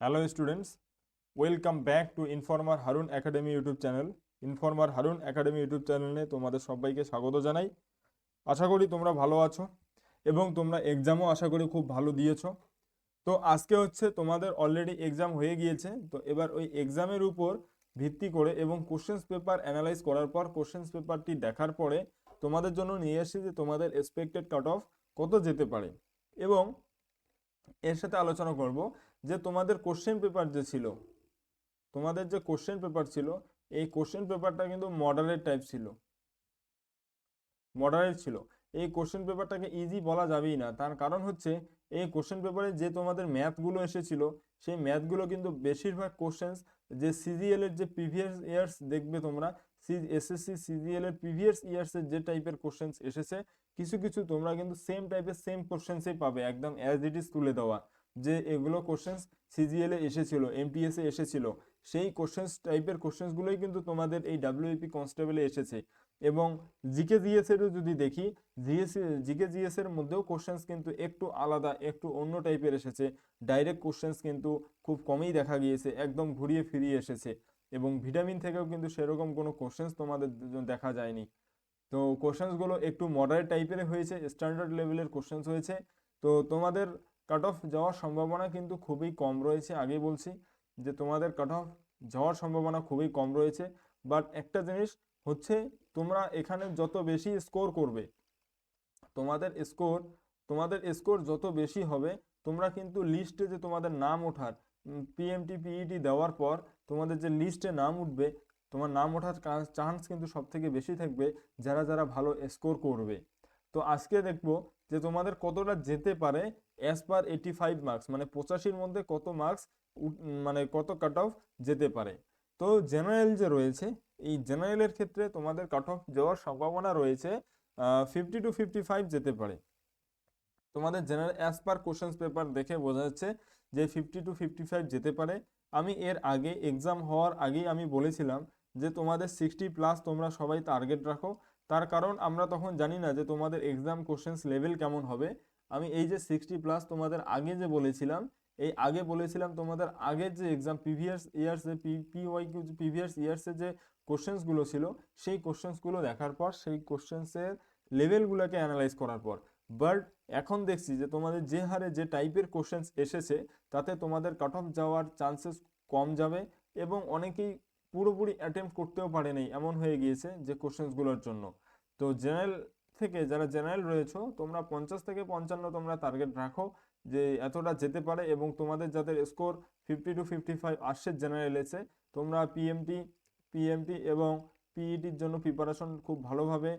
Hello students welcome back to informer Harun academy YouTube channel informer Harun academy YouTube চ্যানেলে তোমাদের সবাইকে স্বাগত জানাই। আশা করি তোমরা ভালো আছো এবং তোমরা এক্সামও আশা করি খুব ভালো দিয়েছ। তো আজকে হচ্ছে তোমাদের অলরেডি এক্সাম হয়ে গিয়েছে। তো এবার ওই এক্সামের উপর ভিত্তি করে এবং কোশ্চেন্স পেপার অ্যানালাইজ করার পর কোশ্চেন্স পেপারটি দেখার পরে তোমাদের জন্য নিয়ে এসেছি যে তোমাদের এক্সপেক্টেড কাট অফ কত যেতে পারে। এবং এর সাথে আলোচনা করব। যে তোমাদের কোশ্চেন পেপার যে ছিল, তোমাদের যে কোশ্চেন পেপার ছিল, এই কোশ্চেন পেপারটা কিন্তু মডারেট টাইপ ছিল। মডারেট ছিল। এই কোশ্চেন পেপারটাকে ইজি বলা যাবেই না। তার কারণ হচ্ছে, এই কোশ্চেন পেপারে যে তোমাদের ম্যাথগুলো এসেছিল, সেই ম্যাথগুলো কিন্তু বেশিরভাগ কোশ্চেন্স যে সিজিএল এর যে প্রিভিয়াস ইয়ার্স দেখবে তোমরা এসএসসি সিজিএল এর প্রিভিয়াস ইয়ার্সের যে টাইপের কোশ্চেন্স এসেছে, কিছু কিছু তোমরা কিন্তু সেম টাইপের সেম কোশ্চেন্সই পাবে, একদম অ্যাজ ইট ইজ তুলে দেওয়া। যে এগুলো কোশ্চেন্স সিজিএল এসেছিল এমটিএস এসেছিল, সেই কোশ্চেন্স টাইপের কোশ্চেন্সগুলোই কিন্তু তোমাদের এই ডাব্লিউপি কনস্টেবলে এসেছে। এবং জিকে জিএস এরও যদি দেখি জিএস জিকে জিএস এর মধ্যেও কোশ্চেন্স কিন্তু একটু আলাদা, একটু অন্য টাইপের এসেছে। ডাইরেক্ট কোশ্চেন্স কিন্তু খুব কমই দেখা গিয়েছে, একদম ঘুরিয়ে ফিরিয়ে এসেছে। এবং ভিটামিন থেকেও কিন্তু সেরকম কোনো কোশ্চেন্স তোমাদের দেখা যায়নি। তো কোশ্চেন্সগুলো একটু মডারেট টাইপের হয়েছে স্ট্যান্ডার্ড লেভেলের কোশ্চেন্স হয়েছে। তো তোমাদের কাট অফ যাওয়ার সম্ভাবনা কিন্তু খুবই কম রয়েছে। আগেই বলছি যে তোমাদের কাট অফ যাওয়ার সম্ভাবনা খুবই কম রয়েছে। বাট একটা জিনিস হচ্ছে তোমরা এখানে যত বেশি স্কোর করবে, তোমাদের স্কোর তোমাদের স্কোর যত বেশি হবে, তোমরা কিন্তু লিস্টে যে তোমাদের নাম ওঠার পিএমটি পিইটি দেওয়ার পর তোমাদের যে লিস্টে নাম উঠবে, তোমার নাম ওঠার চান্স কিন্তু সব থেকে বেশি থাকবে যারা যারা ভালো স্কোর করবে। তো আজকে দেখব যে তোমাদের কতটা যেতে পারে as per eighty five marks মানে পঁচাশির মধ্যে কত মার্কস মানে কত কাট অফ যেতে পারে। তো জেনারেল যে রয়েছে, এই জেনারেলের ক্ষেত্রে তোমাদের কাট অফ যাওয়ার সম্ভাবনা রয়েছে ফিফটি টু ফিফটি ফাইভ যেতে পারে। তোমাদের general as per questions paper দেখে বোঝা যাচ্ছে যে ফিফটি টু ফিফটি ফাইভ যেতে পারে। আমি এর আগে এক্সাম হওয়ার আগেই আমি বলেছিলাম যে তোমাদের সিক্সটি প্লাস তোমরা সবাই টার্গেট রাখো। তার কারণ আমরা তখন জানি না যে তোমাদের এক্সাম কোশ্চেন্স লেভেল কেমন হবে। আমি এই যে সিক্সটি প্লাস তোমাদের আগে যে বলেছিলাম, এই আগে বলেছিলাম তোমাদের আগের যে এক্সাম প্রিভিয়াস ইয়ার্সে পি ওয়াই কিউ প্রিভিয়াস ইয়ার্সের যে কোশ্চেন্সগুলো ছিল, সেই কোশ্চেন্সগুলো দেখার পর, সেই কোশ্চেন্সের লেভেলগুলোকে অ্যানালাইজ করার পর। বাট এখন দেখছি যে তোমাদের যে হারে যে টাইপের কোশ্চেন্স এসেছে, তাতে তোমাদের কাট অফ যাওয়ার চান্সেস কম যাবে এবং অনেকেই পুরোপুরি অ্যাটেম্প করতেও পারেনি এমন হয়ে গিয়েছে যে কোশ্চেন্সগুলোর জন্য। তো জেনারেল থেকে যারা জেনারেল রয়েছে, তোমরা পঞ্চাশ থেকে পঞ্চান্ন তোমরা টার্গেট রাখো যে এতটা যেতে পারে এবং তোমাদের যাদের score fifty two fifty five আসছে জেনারেল এসে তোমরা পিএমটি পিএমটি এবং পিইটির জন্য প্রিপারেশন খুব ভালোভাবে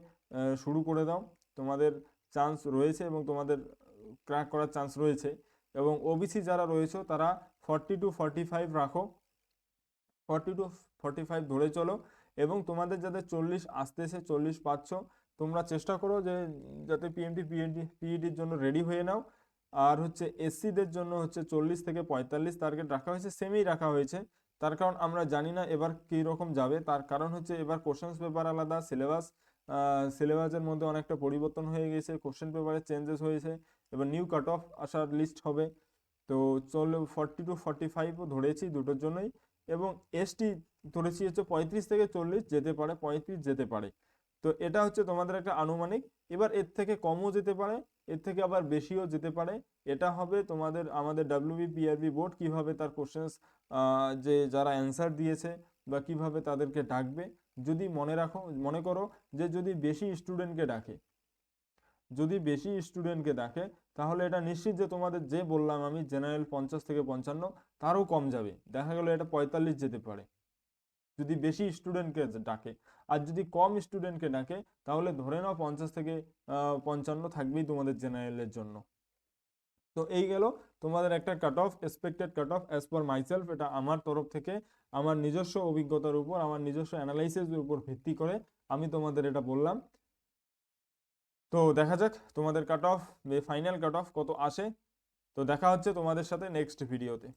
শুরু করে দাও। তোমাদের চান্স রয়েছে এবং তোমাদের ক্র্যাক করার চান্স রয়েছে। এবং ওবিসি যারা রয়েছে, তারা ফর্টি টু ফর্টি ফাইভ রাখো। ফর্টি টু ফর্টি ফাইভ ধরে চলো এবং তোমাদের যাদের চল্লিশ আসতেছে চল্লিশ পাচ্ছ, তোমরা চেষ্টা করো যে যাতে পিএমটি পিএনটি পিইটির জন্য রেডি হয়ে নাও। আর হচ্ছে এসসিদের জন্য হচ্ছে চল্লিশ থেকে পঁয়তাল্লিশ টার্গেট রাখা হয়েছে সেমই রাখা হয়েছে। তার কারণ আমরা জানি না এবার রকম যাবে। তার কারণ হচ্ছে এবার কোশ্চেন্স পেপার আলাদা সিলেবাস সিলেবাসের মধ্যে অনেকটা পরিবর্তন হয়ে গেছে কোশ্চেন পেপারে চেঞ্জেস হয়েছে, এবার নিউ কাট অফ আসার লিস্ট হবে। তো চল ফর্টি টু ফর্টি ফাইভও ধরেছি দুটোর জন্যই। এবং এসটি ধরেছি হচ্ছে পঁয়ত্রিশ থেকে চল্লিশ যেতে পারে, পঁয়ত্রিশ যেতে পারে। তো এটা হচ্ছে তোমাদের একটা আনুমানিক। এবার এর থেকে কমও যেতে পারে, এর থেকে আবার বেশিও যেতে পারে। এটা হবে তোমাদের, আমাদের ডাব্লিউবি পিআরবি বোর্ড কীভাবে তার কোশ্চেন্স যে যারা অ্যান্সার দিয়েছে বা কীভাবে তাদেরকে ডাকবে। যদি মনে রাখো, মনে করো যে যদি বেশি স্টুডেন্টকে ডাকে যদি বেশি স্টুডেন্টকে ডাকে তাহলে এটা নিশ্চিত যে তোমাদের যে বললাম আমি জেনারেল পঞ্চাশ থেকে পঞ্চান্ন, তারও কম যাবে। দেখা গেল এটা পঁয়তাল্লিশ যেতে পারে। যদি বেশি স্টুডেন্টকে ডাকে। আর যদি কম স্টুডেন্টকে ডাকে, তাহলে ধরে নাও পঞ্চাশ থেকে পঞ্চান্ন থাকবেই তোমাদের জেনারেলের জন্য। তো এই গেল তোমাদের একটা cut off expected cut off as per myself এটা আমার তরফ থেকে, আমার নিজস্ব অভিজ্ঞতার উপর, আমার নিজস্ব অ্যানালাইসিসের উপর ভিত্তি করে আমি তোমাদের এটা বললাম। তো দেখা যাক তোমাদের cut off final cut off কত আসে। তো দেখা হচ্ছে তোমাদের সাথে নেক্সট ভিডিওতে